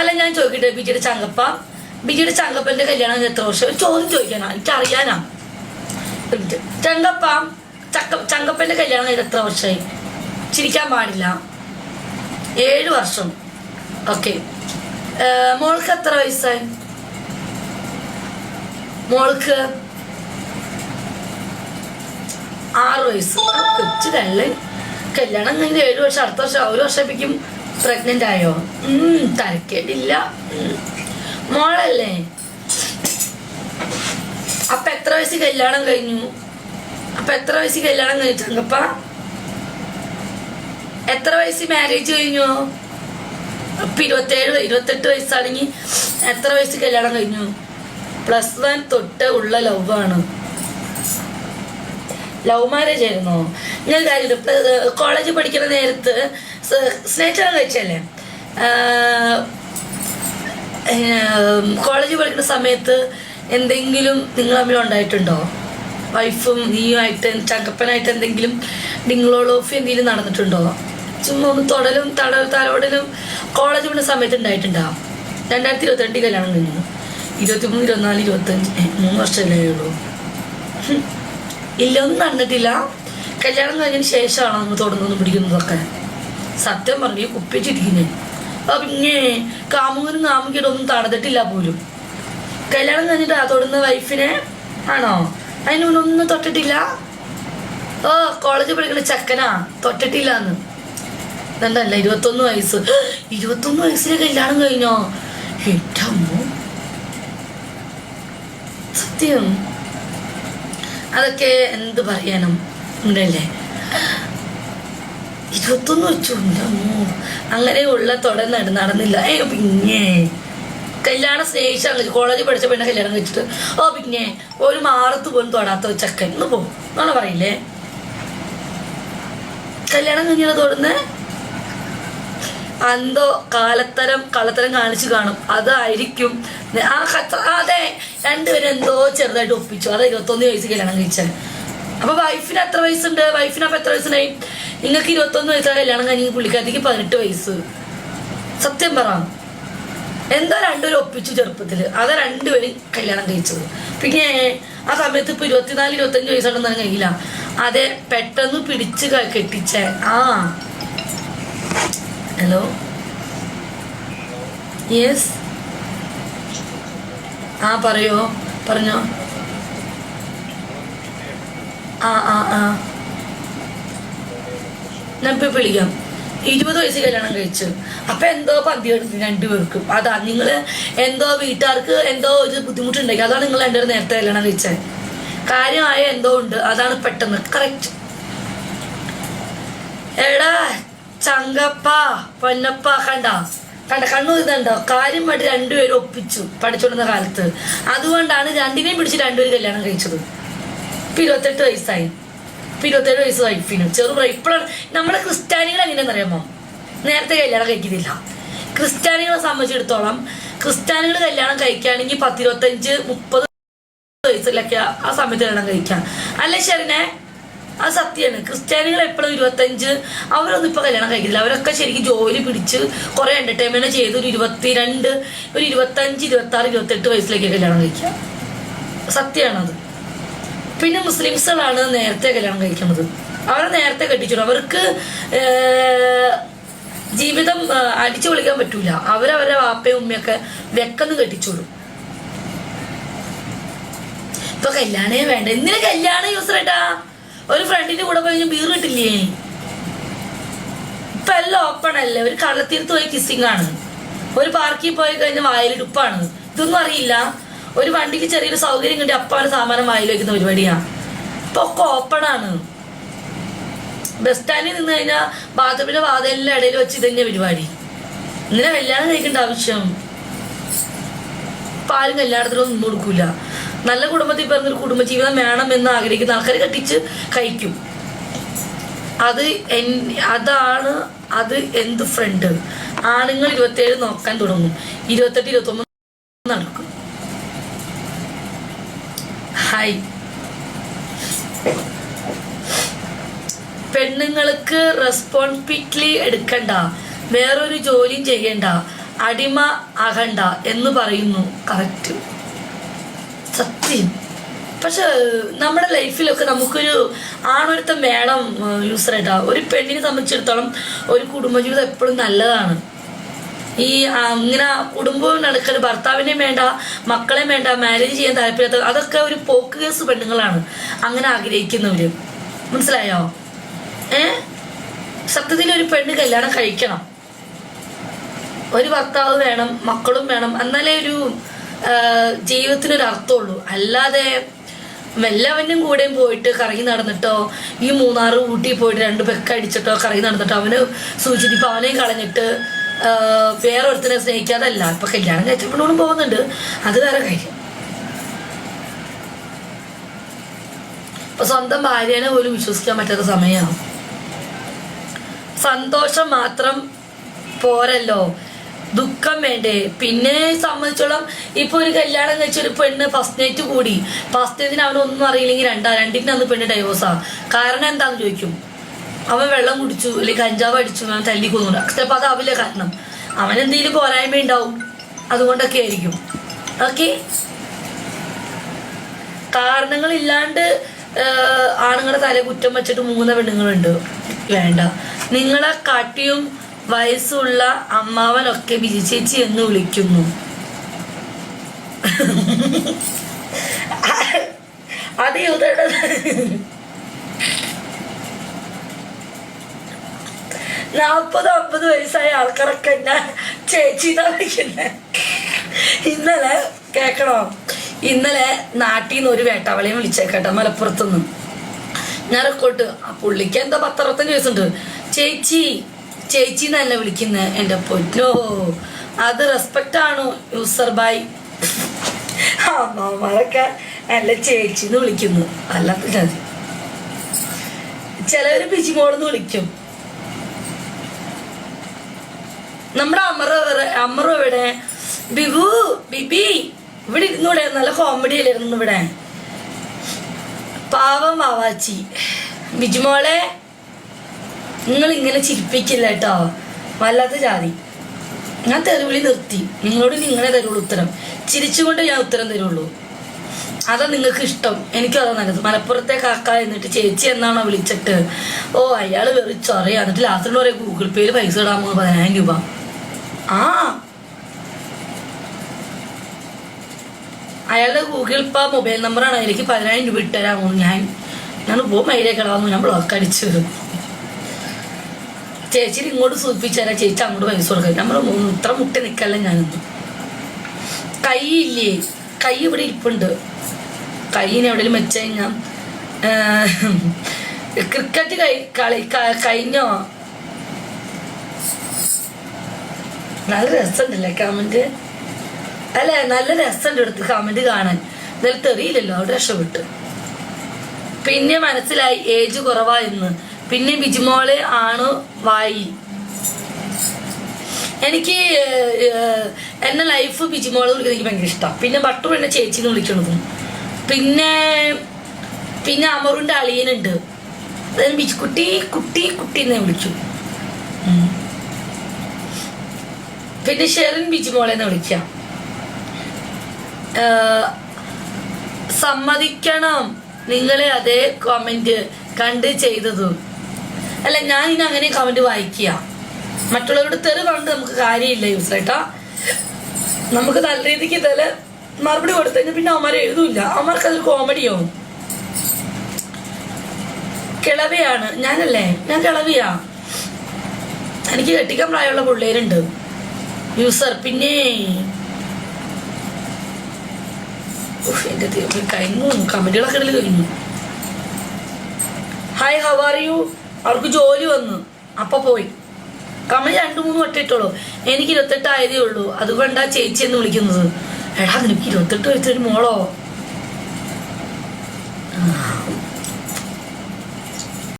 അല്ല ഞാൻ ചോദിക്കട്ടെ ബിജിയുടെ ചങ്കപ്പ ബിജിയുടെ ചങ്കപ്പന്റെ കല്യാണം എത്ര വർഷം? ചോദ്യം ചോദിക്കാനാ എനിക്ക് അറിയാനാ. ചങ്കപ്പ ചക്ക ചങ്കപ്പന്റെ കല്യാണം എത്ര വർഷമായി? ചിരിക്കാൻ പാടില്ല. ഏഴ് വർഷം. ഓക്കെ. മോൾക്ക് എത്ര വയസ്സായി? മോൾക്ക് ആറ് വയസ്സ്. കൊച്ചു തള്ളി കല്യാണം കഴിഞ്ഞ് ഏഴ് വർഷം അടുത്ത വർഷം ഒരു വർഷത്തേക്കും പ്രഗ്നന്റ് ആയോ? ഉം. മോളല്ലേ? അപ്പൊ എത്ര വയസ്സ് കല്യാണം കഴിഞ്ഞു? അപ്പൊ എത്ര വയസ്സ് കല്യാണം കഴിഞ്ഞിട്ടുണ്ടപ്പ എത്ര വയസ്സ് മാരേജ് കഴിഞ്ഞു? ഇപ്പൊ ഇരുപത്തേഴ് ഇരുപത്തെട്ട് വയസ്സാണെങ്കിൽ എത്ര വയസ്സ് കല്യാണം കഴിഞ്ഞു? പ്ലസ് വൺ തൊട്ട് ഉള്ള ലവ് ആണ്. ലവ് മാരേജ് ആയിരുന്നു ഞാൻ കാര്യം കോളേജ് പഠിക്കുന്ന നേരത്ത് സ്നേഹിച്ചാണ് കഴിച്ചല്ലേ കോളേജ് പഠിക്കുന്ന സമയത്ത് എന്തെങ്കിലും നിങ്ങൾ തമ്മിൽ ഉണ്ടായിട്ടുണ്ടോ? വൈഫും നീയുമായിട്ട് ചങ്കപ്പനായിട്ട് എന്തെങ്കിലും ഡിങ്ങളോളോഫി എന്തെങ്കിലും നടന്നിട്ടുണ്ടോ? ചുമ്മാ ഒന്ന് തൊടലും തട തലോടലും കോളേജ് പഠിക്കുന്ന സമയത്ത് ഉണ്ടായിട്ടുണ്ടാവും രണ്ടായിരത്തി ഇരുപത്തിരണ്ടിൽ കല്യാണം കഴിഞ്ഞു. ഇരുപത്തി മൂന്ന് ഇരുപത്തിനാല് ഇരുപത്തഞ്ച് മൂന്ന് വർഷമല്ലേ ഉള്ളൂ. ഇല്ല ഒന്നും നടന്നിട്ടില്ല കല്യാണം കഴിഞ്ഞതിന് ശേഷമാണ് നമ്മൾ തുടങ്ങുന്നു പിടിക്കുന്നതൊക്കെ. സത്യം പറഞ്ഞു കുപ്പിച്ചിരിക്കുന്നേ അപ്പൊ പിന്നെ കാമുകനും കാമുകിയുടെ ഒന്നും തടഞ്ഞിട്ടില്ല പോലും. കല്യാണം കഴിഞ്ഞിട്ട് ആ തൊടുന്ന വൈഫിനെ ആണോ? അതിന് മുന്നേ ഒന്നും തൊട്ടിട്ടില്ല? ഓ കോളേജിൽ പഠിക്കുന്ന ചക്കനാ. തൊട്ടിട്ടില്ല എന്ന്. എന്തല്ല ഇരുപത്തൊന്ന് വയസ്സ്. ഇരുപത്തൊന്ന് വയസ്സിൽ കല്യാണം കഴിഞ്ഞോ? എന്റെ അമ്മ. സത്യം. അതൊക്കെ എന്ത് പറയാനും ഉണ്ടല്ലേ? ഇരുപത്തൊന്ന് വെച്ചു. അങ്ങനെ ഉള്ള അങ്ങനെയുള്ള തുട നട നടന്നില്ല. ഏ പിന്നെ. കല്യാണം സ്നേഹിച്ച കോളേജിൽ പഠിച്ച പെണ്ണെ കല്യാണം കഴിച്ചിട്ട് ഓ പിന്നെ ഒരു മാറത്ത് പോലും തൊടാത്ത ചക്കൻ. ഒന്ന് പോകും എന്നാണ് പറയില്ലേ? കല്യാണം കഴിഞ്ഞാൽ തൊടുന്നേ? എന്തോ കാലത്തരം കള്ളത്തരം കാണിച്ചു കാണും. അതായിരിക്കും. ആ അതെ. രണ്ടുപേരും എന്തോ ചെറുതായിട്ട് ഒപ്പിച്ചു. അത് ഇരുപത്തൊന്ന് വയസ്സ് കല്യാണം കഴിച്ചാൽ അപ്പൊ വൈഫിന് എത്ര വയസ്സുണ്ട്? വൈഫിന് അപ്പൊ എത്ര വയസ്സുണ്ടായി? നിങ്ങൾക്ക് ഇരുപത്തൊന്ന് വയസ്സാ കല്യാണം കഴിഞ്ഞ പുള്ളിക്കാരത്തേക്ക് പതിനെട്ട് വയസ്സ്. സത്യം പറ. എന്താ രണ്ടുപേരും ഒപ്പിച്ചു ചെറുപ്പത്തിൽ അതാ രണ്ടുപേരും കല്യാണം കഴിച്ചത്. പിന്നെ ആ സമയത്ത് ഇപ്പൊ ഇരുപത്തിനാല് ഇരുപത്തഞ്ച് വയസ്സാണെന്ന് കഴിയില്ല. അതെ പെട്ടെന്ന് പിടിച്ച് കെട്ടിച്ചേ. ആ. ഹലോ യെസ് ആ പറയോ? പറഞ്ഞോ. ആ ആ ആ. ഞാൻ ഇപ്പൊ വിളിക്കാം. ഇരുപത് വയസ്സ് കല്യാണം കഴിച്ചു. അപ്പൊ എന്തോ പന്തിയെടുത്ത് രണ്ടുപേർക്കും. അതാ നിങ്ങൾ എന്തോ വീട്ടുകാർക്ക് എന്തോ ഒരു ബുദ്ധിമുട്ടുണ്ടെങ്കിൽ അതാണ് നിങ്ങൾ രണ്ടുപേരും നേരത്തെ കല്യാണം കഴിച്ചത് കാര്യമായ എന്തോ ഉണ്ട് അതാണ് പെട്ടെന്ന്. കറക്റ്റ് എടാ ചങ്കപ്പ പൊന്നപ്പ കണ്ട. കണ്ട കണ്ണു ഇതുണ്ടോ? കാര്യമായിട്ട് രണ്ടുപേരും ഒപ്പിച്ചു പഠിച്ചുകൊണ്ടിരുന്ന കാലത്ത്. അതുകൊണ്ടാണ് രണ്ടിനെയും പിടിച്ച് രണ്ടുപേരും കല്യാണം കഴിച്ചത്. ഇപ്പൊ ഇരുപത്തെട്ട് വയസ്സായി. ഇപ്പൊ ഇരുപത്തേഴ് വയസ്സ് വൈഫിനും. ചെറു ഇപ്പോഴാണ് നമ്മുടെ ക്രിസ്ത്യാനികൾ എങ്ങനെയാണെന്ന് അറിയാമോ? നേരത്തെ കല്യാണം കഴിക്കുന്നില്ല ക്രിസ്ത്യാനികളെ സംബന്ധിച്ചിടത്തോളം ക്രിസ്ത്യാനികൾ കല്യാണം കഴിക്കുകയാണെങ്കിൽ പത്തിരുപത്തഞ്ച് മുപ്പത് വയസ്സിലൊക്കെ ആ സമയത്ത് കല്യാണം കഴിക്കാം. അല്ലേ ശരിനെ അത് സത്യമാണ്. ക്രിസ്ത്യാനികൾ എപ്പോഴും ഇരുപത്തഞ്ച് അവരൊന്നും ഇപ്പൊ കല്യാണം കഴിക്കുന്നില്ല. അവരൊക്കെ ശരിക്കും ജോലി പിടിച്ച് കുറേ എന്റർടൈൻമെന്റ് ചെയ്ത് ഒരു ഇരുപത്തിരണ്ട് ഒരു ഇരുപത്തഞ്ച് ഇരുപത്തി ആറ് ഇരുപത്തെട്ട് വയസ്സിലേക്ക് കല്യാണം കഴിക്കുക. സത്യമാണത്. പിന്നെ മുസ്ലിംസുകളാണ് നേരത്തെ കല്യാണം കഴിക്കുന്നത് അവരെ നേരത്തെ കെട്ടിച്ചു അവർക്ക് ജീവിതം അടിച്ചു പൊളിക്കാൻ പറ്റൂല. അവരവരുടെ വാപ്പയും ഉമ്മയൊക്കെ വെക്കന്ന് കെട്ടിച്ചോളും ഇപ്പൊ കല്യാണേ വേണ്ട. എന്തിനാ കല്യാണം യൂസറേട്ടാ? ഒരു ഫ്രണ്ടിന്റെ കൂടെ പോയി ബീർ കിട്ടില്ലേ ഇപ്പൊ എല്ലാം ഓപ്പൺ അല്ലേ? ഒരു കള്ളത്തീർത്ത് പോയി കിസ്സിംഗ് ആണ്. ഒരു പാർക്കിൽ പോയി കഴിഞ്ഞ വായലിടുപ്പാണ്. ഇതൊന്നും അറിയില്ല. ഒരു വണ്ടിക്ക് ചെറിയൊരു സൗകര്യം കിട്ടി അപ്പാണ് സാമാനം വായിൽ വയ്ക്കുന്ന പരിപാടിയാ. ഇപ്പൊ ഒക്കെ ഓപ്പൺ ആണ്. ബസ് സ്റ്റാൻഡിൽ നിന്ന് കഴിഞ്ഞാൽ ബാത്റൂമിന്റെ വാതിലിന്റെ ഇടയിൽ വെച്ച് ഇതന്നെ പരിപാടി. ഇങ്ങനെ കല്യാണം കഴിക്കേണ്ട ആവശ്യം. ഇപ്പൊ ആരും കല്യാണത്തിനൊന്നും നിന്ന് കൊടുക്കൂല. നല്ല കുടുംബത്തിൽ പിറന്നൊരു കുടുംബജീവിതം വേണം എന്ന് ആഗ്രഹിക്കുന്ന ആൾക്കാർ കെട്ടിച്ച് കഴിക്കും. അത് എൻ- അതാണ് അത് എന്ത് ഫ്രണ്ട് ആണുങ്ങൾ ഇരുപത്തേഴ് നോക്കാൻ തുടങ്ങും. ഇരുപത്തെട്ട് ഇരുപത്തൊമ്പത് നടക്കും. ഹായ് പെണ്ണുങ്ങൾക്ക് റെസ്പോൺസിബിലിറ്റി എടുക്കണ്ട. വേറൊരു ജോലിയും ചെയ്യണ്ട. അടിമ ആകണ്ട എന്ന് പറയുന്നു. കറക്റ്റ് സത്യം. പക്ഷെ നമ്മുടെ ലൈഫിലൊക്കെ നമുക്കൊരു ആണൊരുത്തം വേണം യൂസർ ആയിട്ടാ ഒരു പെണ്ണിനെ സംബന്ധിച്ചിടത്തോളം ഒരു കുടുംബജീവിതം എപ്പോഴും നല്ലതാണ്. ഈ ഇങ്ങനെ കുടുംബവും നടക്കൽ ഭർത്താവിനെയും വേണ്ട മക്കളെയും വേണ്ട മാരേജ് ചെയ്യാൻ താല്പര്യത്ത അതൊക്കെ ഒരു പോക്ക് കേസ് പെണ്ണുങ്ങളാണ്. അങ്ങനെ ആഗ്രഹിക്കുന്നവര്. മനസ്സിലായോ? ഏ? സത്യത്തിൽ ഒരു പെണ്ണ് കല്യാണം കഴിക്കണം. ഒരു ഭർത്താവ് വേണം മക്കളും വേണം എന്നാലേ ഒരു ജീവിതത്തിനൊരു അർത്ഥമുള്ളൂ അല്ലാതെ എല്ലാവനും കൂടെയും പോയിട്ട് കറങ്ങി നടന്നിട്ടോ ഈ മൂന്നാറ് ഊട്ടി പോയിട്ട് രണ്ട് പെക്ക അടിച്ചിട്ടോ കറങ്ങി നടന്നിട്ടോ അവന് സൂചിച്ചിട്ട് അവനെയും കളഞ്ഞിട്ട് വേറെ ഒരുത്തിനെ സ്നേഹിക്കാതല്ല. ഇപ്പൊ കല്യാണം കഴിച്ചപ്പോഴും പോകുന്നുണ്ട്. അത് വേറെ കാര്യം. ഇപ്പൊ സ്വന്തം ഭാര്യനെ പോലും വിശ്വസിക്കാൻ പറ്റാത്ത സമയമാണ് സന്തോഷം മാത്രം പോരല്ലോ. ദുഃഖം വേണ്ടേ? പിന്നെ സംബന്ധിച്ചോളം ഇപ്പൊ ഒരു കല്യാണം കഴിച്ച ഒരു പെണ്ണ് ഫസ്റ്റ് നൈറ്റ് കൂടി. ഫസ്റ്റ് നൈറ്റിന് അവനൊന്നും അറിയില്ലെങ്കിൽ രണ്ടാ രണ്ടിന് അന്ന് പെണ്ണ് ഡൈവോഴ്സാ കാരണം എന്താന്ന് ചോദിക്കും? അവൻ വെള്ളം കുടിച്ചു അല്ലെങ്കിൽ കഞ്ചാവ് അടിച്ചു അവൻ തല്ലി കൊന്നു. ചിലപ്പോൾ അതാവില്ല കാരണം. അവൻ എന്തെങ്കിലും പോരായ്മ ഉണ്ടാവും. അതുകൊണ്ടൊക്കെ ആയിരിക്കും. ഓക്കെ കാരണങ്ങൾ ഇല്ലാണ്ട് ആണുങ്ങളുടെ തല കുറ്റം വെച്ചിട്ട് മൂന്ന് പെണ്ണുങ്ങളുണ്ട്. വേണ്ട. നിങ്ങളെ കാട്ടിയും വയസ്സുള്ള അമ്മാവനൊക്കെ ബിജി ചേച്ചി എന്ന് വിളിക്കുന്നു. അത് യുദ്ധ നാൽപ്പത് അമ്പത് വയസ്സായ ആൾക്കാരൊക്കെ എന്നെ ചേച്ചിന്നാ വിളിക്കുന്നത് ഇന്നലെ കേക്കണോ? ഇന്നലെ നാട്ടിൽ നിന്ന് ഒരു വേട്ടാവളിയും വിളിച്ചേക്കട്ടെ മലപ്പുറത്തുനിന്ന്. ഞാൻ റെക്കോർഡ് ആ പുള്ളിക്ക് എന്താ പത്തറുപത്തഞ്ച് വയസ്സുണ്ട്. ചേച്ചി ചേച്ചി എന്നല്ല വിളിക്കുന്നത് എന്റെ പൊന്നോ. അത് റെസ്പെക്റ്റ് ആണോ യൂസർ ബൈ അമ്മമാരൊക്കെ നല്ല ചേച്ചി എന്ന് വിളിക്കുന്നു. അല്ലാത്ത ജാതി. ചിലവര് മോളെന്ന് വിളിക്കും. നമ്മുടെ അമറ അമറ ഇവിടെ ബിബു ബിബി ഇവിടെ ഇരുന്നൂടെ നല്ല കോമഡി അല്ലായിരുന്നു ഇവിടെ? പാവം വാവാച്ചി. ബിജുമോളെ നിങ്ങൾ ഇങ്ങനെ ചിരിപ്പിക്കില്ല കേട്ടോ. വല്ലാത്ത ജാതി. ഞാൻ തെരുവിളി നിർത്തി. നിങ്ങളോട് നിങ്ങളെ തരുള്ളൂ ഉത്തരം. ചിരിച്ചുകൊണ്ട് ഞാൻ ഉത്തരം തരുള്ളൂ. അതാ നിങ്ങൾക്ക് ഇഷ്ടം. എനിക്കും അതാ നല്ലത്. മലപ്പുറത്തെ കാക്ക എന്നിട്ട് ചേച്ചി എന്നാണോ വിളിച്ചിട്ട്? ഓ അയാൾ വെറി ചൊറയാ. എന്നിട്ട് ലാസ്റ്റിൽ പറയാം ഗൂഗിൾ പേയിൽ പൈസ ഇടാമോ പതിനായിരം രൂപ. ആ. അയാളുടെ ഗൂഗിൾ പേ മൊബൈൽ നമ്പറാണ് അതിലേക്ക് പതിനായിരം രൂപ ഇട്ടുതരാമോ? ഞാൻ ഞാൻ പോ മൈലേക്കളാവുന്നു ഞാൻ ബ്ലോക്ക് അടിച്ചു. ചേച്ചി ഇങ്ങോട്ട് സൂചിപ്പിച്ചാൽ ചേച്ചി അങ്ങോട്ട് പൈസ കൊടുക്കുക നമ്മൾ ഇത്ര മുട്ടി നിൽക്കല്ല ഞാനൊന്നും കൈ ഇല്ലേ? കൈ ഇവിടെ ഇരിപ്പുണ്ട്. കൈയിന് എവിടെയും വെച്ച് കഴിഞ്ഞാൽ ക്രിക്കറ്റ് കൈ കളി കഴിഞ്ഞോ? നല്ല രസമുണ്ടല്ലേ കമന്റ് അല്ലേ നല്ല രസമുണ്ട് എടുത്ത് കമന്റ് കാണാൻ. എന്തായാലും തെറിയില്ലല്ലോ അവിടെ രക്ഷപ്പെട്ടു. പിന്നെ മനസ്സിലായി ഏജ് കുറവാ എന്ന് പിന്നെ ബിജുമോൾ ആണ് വായി. എനിക്ക് ഏഹ്, ലൈഫ് ബിജുമോൾ വിളിക്കുന്നത് എനിക്ക് ഭയങ്കര ഇഷ്ടം. പിന്നെ ബട്ടു എന്നെ ചേച്ചി വിളിക്കണതും. പിന്നെ പിന്നെ അമറുന്റെ അളിയനുണ്ട്. അതായത് ബിജുക്കുട്ടി കുട്ടി കുട്ടി എന്നെ വിളിച്ചു. പിന്നെ ഷെറിൻ ബിജുമോളെ എന്ന് വിളിക്കാം. സമ്മതിക്കണം നിങ്ങളെ അതേ കമന്റ് കണ്ട് ചെയ്തതും. അല്ല ഞാൻ ഇനി അങ്ങനെ കമന്റ് വായിക്കുക. മറ്റുള്ളവരുടെ തെറി പറഞ്ഞിട്ട് നമുക്ക് കാര്യമില്ല യൂസ് കേട്ടോ നമുക്ക് നല്ല രീതിക്ക് ഇതല്ല മറുപടി കൊടുത്തു പിന്നെ അമ്മ എഴുതൂല്ല. അവന്മാർക്ക് അതൊരു കോമഡിയാവും കിളവിയാണ്. ഞാനല്ലേ? ഞാൻ കിളവിയാ. എനിക്ക് കെട്ടിക്കാൻ പ്രായമുള്ള പിള്ളേരുണ്ട്. യൂസർ പിന്നെ എന്റെ ദൈവമേ, കഴിഞ്ഞു കമന്റുകളൊക്കെ കഴിഞ്ഞു. ഹായ് ഹവ് ആർ യു അവർക്ക് ജോലി വന്നു. അപ്പൊ പോയി. കമന്റ് രണ്ടു മൂന്ന് വട്ടം ഇട്ടോളൂ എനിക്ക് ഇരുപത്തെട്ട് ആയതേ ഉള്ളൂ. അതുകൊണ്ടാ ചേച്ചി എന്ന് വിളിക്കുന്നത്. എടാ നിനക്ക് ഇരുപത്തെട്ട് വയസ്സൊരു മോളോ?